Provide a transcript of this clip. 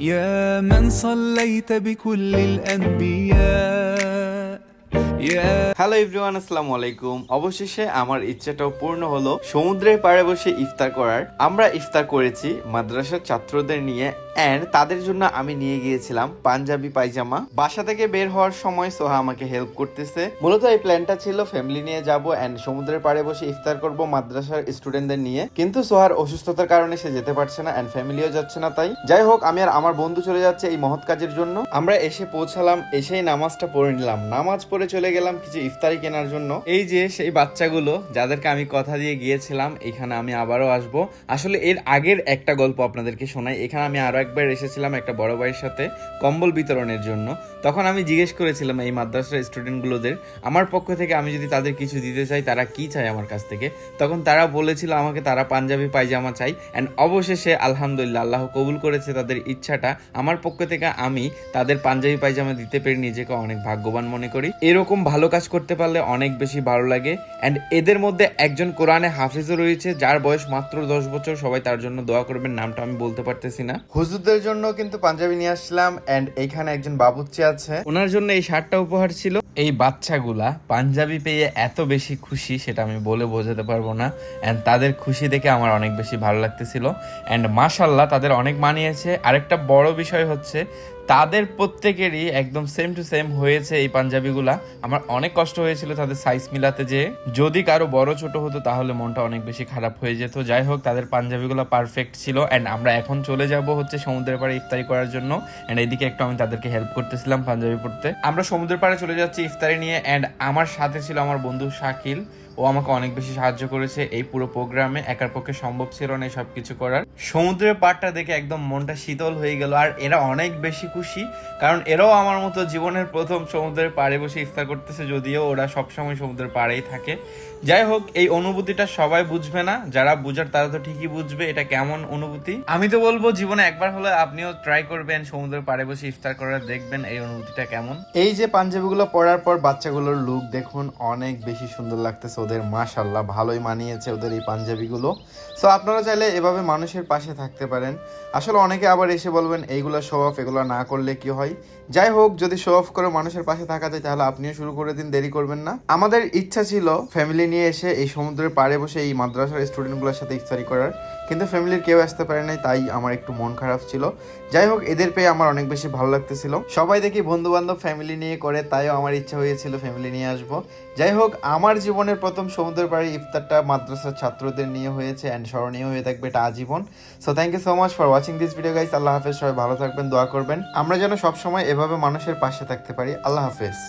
يا من صليت بكل الأنبياء يا hello everyone আসসালামু আলাইকুম অবশেষে আমার ইচ্ছাটাও পূর্ণ হলো সমুদ্রের পাড়ে বসে ইফতার করার আমরা ইফতার করেছি মাদ্রাসার ছাত্রদের নিয়ে এন্ড তাদের জন্য আমি নিয়ে গিয়েছিলাম পাঞ্জাবি পায়জামা। বাসা থেকে বের হওয়ার সময় সোহা আমাকে হেল্প করতেছে। মূলত এই প্ল্যানটা ছিল ফ্যামিলি নিয়ে যাব অ্যান্ড সমুদ্রের পাড়ে বসে ইফতার করব মাদ্রাসার স্টুডেন্টদের নিয়ে। কিন্তু সোহার অসুস্থতার কারণে সে যেতে পারছে না অ্যান্ড ফ্যামিলিও যাচ্ছে না তাই। যাই হোক, আমি আর আমার বন্ধু চলে যাচ্ছে এই মহৎ কাজের জন্য। আমরা এসে পৌঁছালাম, এসেই নামাজটা পড়ে নিলাম। নামাজ পড়ে চলে গেলাম কিছু ইফতারি কেনার জন্য। এই যে সেই বাচ্চাগুলো, যাদেরকে আমি কথা দিয়ে গিয়েছিলাম, এখানে আমি আবারও আসব। আসলে এর আগের একটা গল্প আপনাদেরকে শোনাই। এখানে আমি আরও একবার এসেছিলাম একটা বড় ভাইয়ের সাথে কম্বল বিতরণের জন্য। তখন আমি জিজ্ঞেস করেছিলাম এই মাদ্রাসার স্টুডেন্টগুলোদের, আমার পক্ষ থেকে আমি যদি তাদের কিছু দিতে চাই, তারা কি চায় আমার কাছ থেকে? তখন তারা বলেছিল, আমাকে তারা পাঞ্জাবি, পায়জামা চাই। অ্যান্ড অবশেষে আলহামদুলিল্লাহ, আল্লাহ কবুল করেছে তাদের ইচ্ছাটা। আমার পক্ষ থেকে আমি তাদের পাঞ্জাবি, পায়জামা দিতে পেরে নিজেকে অনেক ভাগ্যবান মনে করি। এরকম ভালো কাজ করতে পারলে অনেক বেশি ভালো লাগে। অ্যান্ড এদের মধ্যে একজন কোরআনে হাফিজও রয়েছে, যার বয়স মাত্র দশ বছর। সবাই তার জন্য দোয়া করবেন, নামটা আমি বলতে পারতেছি না। হুজুরদের জন্য কিন্তু পাঞ্জাবি নিয়ে আসলাম অ্যান্ড এইখানে একজন বাবুচ্চি আছে। ওনার জন্য এই শার্টটা উপহার ছিল। এই বাচ্চাগুলা পাঞ্জাবি পেয়ে এত বেশি খুশি, সেটা আমি বলে বোঝাতে পারব না। অ্যান্ড তাদের খুশি দেখে আমার অনেক বেশি ভালো লাগতেছিল। অ্যান্ড মাশাল্লাহ তাদের অনেক মানিয়েছে। আরেকটা বড় বিষয় হচ্ছে তাদের প্রত্যেকেরই একদম সেম টু সেম হয়েছে এই পাঞ্জাবিগুলা। আমার অনেক কষ্ট হয়েছিল তাদের সাইজ মিলাতে যে যদি কারও বড় ছোট হতো, তাহলে মনটা অনেক বেশি খারাপ হয়ে যেত। যাই হোক, তাদের পাঞ্জাবিগুলো পারফেক্ট ছিল। অ্যান্ড আমরা এখন চলে যাব হচ্ছে সমুদ্রের পাড়ে ইফতারি করার জন্য। অ্যান্ড এইদিকে একটু আমি তাদেরকে হেল্প করতেছিলাম পাঞ্জাবি পড়তে। আমরা সমুদ্রের পাড়ে চলে যাচ্ছি ইফতারি নিয়ে। অ্যান্ড আমার সাথে ছিল আমার বন্ধু শাকিল। ও আমাকে অনেক বেশি সাহায্য করেছে এই পুরো প্রোগ্রামে। একার পক্ষে সম্ভব ছিল না সব কিছু করার। সমুদ্রের পাড়টা দেখে একদম মনটা শীতল হয়ে গেল, আর এরা অনেক বেশি খুশি, কারণ এরাও আমার মতো জীবনের প্রথম সমুদ্রের পাড়ে বসে ইফতার করতেছে, যদিও ওরা সবসময় সমুদ্রের পাড়েই থাকে। যাই হোক, এই অনুভূতিটা সবাই বুঝবে না, যারা বুঝার তারা তো ঠিকই বুঝবে এটা কেমন অনুভূতি। আমি তো বলব, জীবনে একবার হলে আপনিও ট্রাই করবেন সমুদ্রের পাড়ে বসে ইফতার করার দেখবেন এই অনুভূতিটা কেমন। এই যে পাঞ্জাবিগুলো পরার পর বাচ্চাগুলোর লুক দেখুন, অনেক বেশি সুন্দর লাগতেছে ওদের মাশাল্লাহ ভালোই মানিয়েছে ওদের এই পাঞ্জাবিগুলো। সো আপনারা চাইলে এভাবে মানুষের পাশে থাকতে পারেন। আসলে অনেকে আবার এসে বলবেন, এইগুলো শো অফ এগুলো না করলে কি হয়? যাই হোক, যদি শো অফ করে মানুষের পাশে থাকা যায় তাহলে আপনিও শুরু করে দিন, দেরি করবেন না। আমাদের ইচ্ছা ছিল ফ্যামিলি নিয়ে এসে এই সমুদ্রের পাড়ে বসে এই মাদ্রাসার স্টুডেন্টগুলোর সাথে ইফতারি করার। কিন্তু ফ্যামিলির কেউ আসতে পারে নাই, তাই আমার একটু মন খারাপ ছিল। যাই হোক, এদের পেয়ে আমার অনেক বেশি ভালো লাগতেছিল। সবাই দেখি বন্ধু বান্ধব ফ্যামিলি নিয়ে করে, তাইও আমার ইচ্ছা হয়েছিল ফ্যামিলি নিয়ে আসব। যাই হোক, আমার জীবনের প্রথম সমুদ্রের পাড়ি ইফতারটা মাদ্রাসার ছাত্রদের নিয়ে হয়েছে অ্যান্ড স্মরণীয় হয়ে থাকবে এটা আজীবন। So thank you so much for watching this video guys আল্লাহ হাফেজ, সবাই ভালো থাকবেন, দোয়া করবেন। আমরা যেন সবসময় এভাবে মানুষের পাশে থাকতে পারি। আল্লাহ হাফেজ।